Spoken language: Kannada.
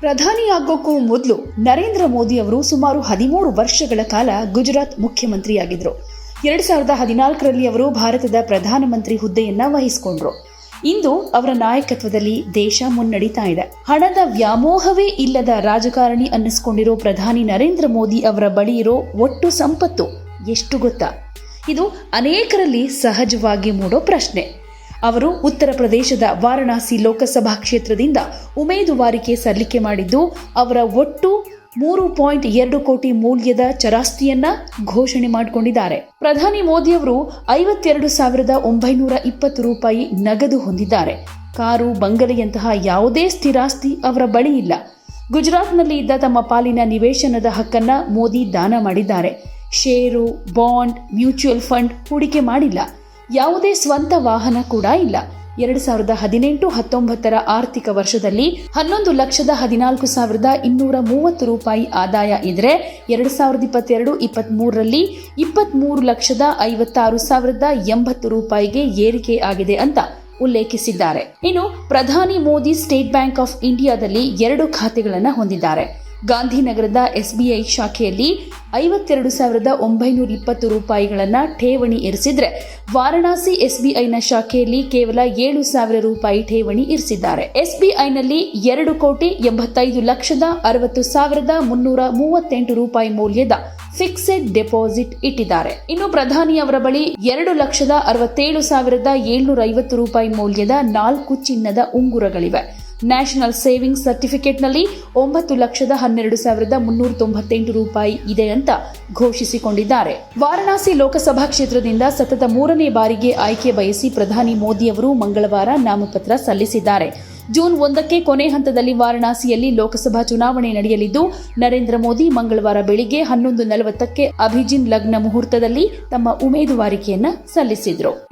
ಪ್ರಧಾನಿಯಾಗೋಕ್ಕೂ ಮೊದಲು ನರೇಂದ್ರ ಮೋದಿ ಅವರು ಸುಮಾರು ಹದಿಮೂರು ವರ್ಷಗಳ ಕಾಲ ಗುಜರಾತ್ ಮುಖ್ಯಮಂತ್ರಿಯಾಗಿದ್ದರು ಎರಡು ಸಾವಿರದ ಹದಿನಾಲ್ಕರಲ್ಲಿ ಅವರು ಭಾರತದ ಪ್ರಧಾನಮಂತ್ರಿ ಹುದ್ದೆಯನ್ನ ವಹಿಸಿಕೊಂಡ್ರು. ಇಂದು ಅವರ ನಾಯಕತ್ವದಲ್ಲಿ ದೇಶ ಮುನ್ನಡೀತಾ ಇದೆ. ಹಣದ ವ್ಯಾಮೋಹವೇ ಇಲ್ಲದ ರಾಜಕಾರಣಿ ಅನ್ನಿಸ್ಕೊಂಡಿರೋ ಪ್ರಧಾನಿ ನರೇಂದ್ರ ಮೋದಿ ಅವರ ಬಳಿ ಇರೋ ಒಟ್ಟು ಸಂಪತ್ತು ಎಷ್ಟು ಗೊತ್ತಾ? ಇದು ಅನೇಕರಲ್ಲಿ ಸಹಜವಾಗಿ ಮೂಡೋ ಪ್ರಶ್ನೆ. ಅವರು ಉತ್ತರ ಪ್ರದೇಶದ ವಾರಣಾಸಿ ಲೋಕಸಭಾ ಕ್ಷೇತ್ರದಿಂದ ಉಮೇದುವಾರಿಕೆ ಸಲ್ಲಿಕೆ ಮಾಡಿದ್ದು, ಅವರ ಒಟ್ಟು ಮೂರು ಪಾಯಿಂಟ್ ಎರಡು ಕೋಟಿ ಮೌಲ್ಯದ ಚರಾಸ್ತಿಯನ್ನ ಘೋಷಣೆ ಮಾಡಿಕೊಂಡಿದ್ದಾರೆ. ಪ್ರಧಾನಿ ಮೋದಿ ಅವರು ಐವತ್ತೆರಡು ಸಾವಿರದ ಒಂಬೈನೂರ ಇಪ್ಪತ್ತು ರೂಪಾಯಿ ನಗದು ಹೊಂದಿದ್ದಾರೆ. ಕಾರು, ಬಂಗಲೆಯಂತಹ ಯಾವುದೇ ಸ್ಥಿರಾಸ್ತಿ ಅವರ ಬಳಿ ಇಲ್ಲ. ಗುಜರಾತ್ನಲ್ಲಿ ಇದ್ದ ತಮ್ಮ ಪಾಲಿನ ನಿವೇಶನದ ಹಕ್ಕನ್ನ ಮೋದಿ ದಾನ ಮಾಡಿದ್ದಾರೆ. ಷೇರು, ಬಾಂಡ್, ಮ್ಯೂಚುವಲ್ ಫಂಡ್ ಹೂಡಿಕೆ ಮಾಡಿಲ್ಲ. ಯಾವುದೇ ಸ್ವಂತ ವಾಹನ ಕೂಡ ಇಲ್ಲ. ಎರಡು ಸಾವಿರದ ಹದಿನೆಂಟು ಹತ್ತೊಂಬತ್ತರ ಆರ್ಥಿಕ ವರ್ಷದಲ್ಲಿ ಹನ್ನೊಂದು ಲಕ್ಷದ ಹದಿನಾಲ್ಕು ಸಾವಿರದ ಇನ್ನೂರ ಮೂವತ್ತು ರೂಪಾಯಿ ಆದಾಯ ಇದ್ರೆ ಎರಡು ಸಾವಿರದ ಇಪ್ಪತ್ತೆರಡು ಇಪ್ಪತ್ತ್ಮೂರರಲ್ಲಿ ಇಪ್ಪತ್ತ್ಮೂರು ಲಕ್ಷದ ಐವತ್ತಾರು ಸಾವಿರದ ಎಂಬತ್ತು ರೂಪಾಯಿಗೆ ಏರಿಕೆ ಆಗಿದೆ ಅಂತ ಉಲ್ಲೇಖಿಸಿದ್ದಾರೆ. ಇನ್ನು ಪ್ರಧಾನಿ ಮೋದಿ ಸ್ಟೇಟ್ ಬ್ಯಾಂಕ್ ಆಫ್ ಇಂಡಿಯಾದಲ್ಲಿ ಎರಡು ಖಾತೆಗಳನ್ನು ಹೊಂದಿದ್ದಾರೆ. ಗಾಂಧಿನಗರದ ಎಸ್ಬಿಐ ಶಾಖೆಯಲ್ಲಿ ಐವತ್ತೆರಡು ಸಾವಿರದ ಒಂಬೈನೂರ ಇಪ್ಪತ್ತು ರೂಪಾಯಿಗಳನ್ನು ಠೇವಣಿ ಇರಿಸಿದ್ರೆ ವಾರಣಾಸಿ ಎಸ್ಬಿಐನ ಶಾಖೆಯಲ್ಲಿ ಕೇವಲ ಏಳು ಸಾವಿರ ರೂಪಾಯಿ ಠೇವಣಿ ಇರಿಸಿದ್ದಾರೆ. ಎಸ್ಬಿಐನಲ್ಲಿ ಎರಡು ಕೋಟಿ ಎಂಬತ್ತೈದು ಲಕ್ಷದ ಅರವತ್ತು ಸಾವಿರದ ಮುನ್ನೂರ ಮೂವತ್ತೆಂಟು ರೂಪಾಯಿ ಮೌಲ್ಯದ ಫಿಕ್ಸೆಡ್ ಡೆಪಾಸಿಟ್ ಇಟ್ಟಿದ್ದಾರೆ. ಇನ್ನು ಪ್ರಧಾನಿ ಅವರ ಬಳಿ ಎರಡು ಲಕ್ಷದ ಅರವತ್ತೇಳು ಸಾವಿರದ ಏಳ್ನೂರ ಐವತ್ತು ರೂಪಾಯಿ ಮೌಲ್ಯದ ನಾಲ್ಕು ಚಿನ್ನದ ಉಂಗುರಗಳಿವೆ. ನ್ಯಾಷನಲ್ ಸೇವಿಂಗ್ ಸರ್ಟಿಫಿಕೇಟ್ನಲ್ಲಿ ಒಂಬತ್ತು ಲಕ್ಷದ ಹನ್ನೆರಡು ಸಾವಿರದ ಮುನ್ನೂರ ತೊಂಬತ್ತೆಂಟು ರೂಪಾಯಿ ಇದೆ ಅಂತ ಘೋಷಿಸಿಕೊಂಡಿದ್ದಾರೆ. ವಾರಣಾಸಿ ಲೋಕಸಭಾ ಕ್ಷೇತ್ರದಿಂದ ಸತತ ಮೂರನೇ ಬಾರಿಗೆ ಆಯ್ಕೆ ಬಯಸಿ ಪ್ರಧಾನಿ ಮೋದಿ ಅವರು ಮಂಗಳವಾರ ನಾಮಪತ್ರ ಸಲ್ಲಿಸಿದ್ದಾರೆ. ಜೂನ್ ಒಂದಕ್ಕೆ ಕೊನೆ ಹಂತದಲ್ಲಿ ವಾರಣಾಸಿಯಲ್ಲಿ ಲೋಕಸಭಾ ಚುನಾವಣೆ ನಡೆಯಲಿದ್ದು, ನರೇಂದ್ರ ಮೋದಿ ಮಂಗಳವಾರ ಬೆಳಿಗ್ಗೆ ಹನ್ನೊಂದು ನಲವತ್ತಕ್ಕೆ ಅಭಿಜಿನ್ ಲಗ್ನ ಮುಹೂರ್ತದಲ್ಲಿ ತಮ್ಮ ಉಮೇದುವಾರಿಕೆಯನ್ನು ಸಲ್ಲಿಸಿದ್ರು.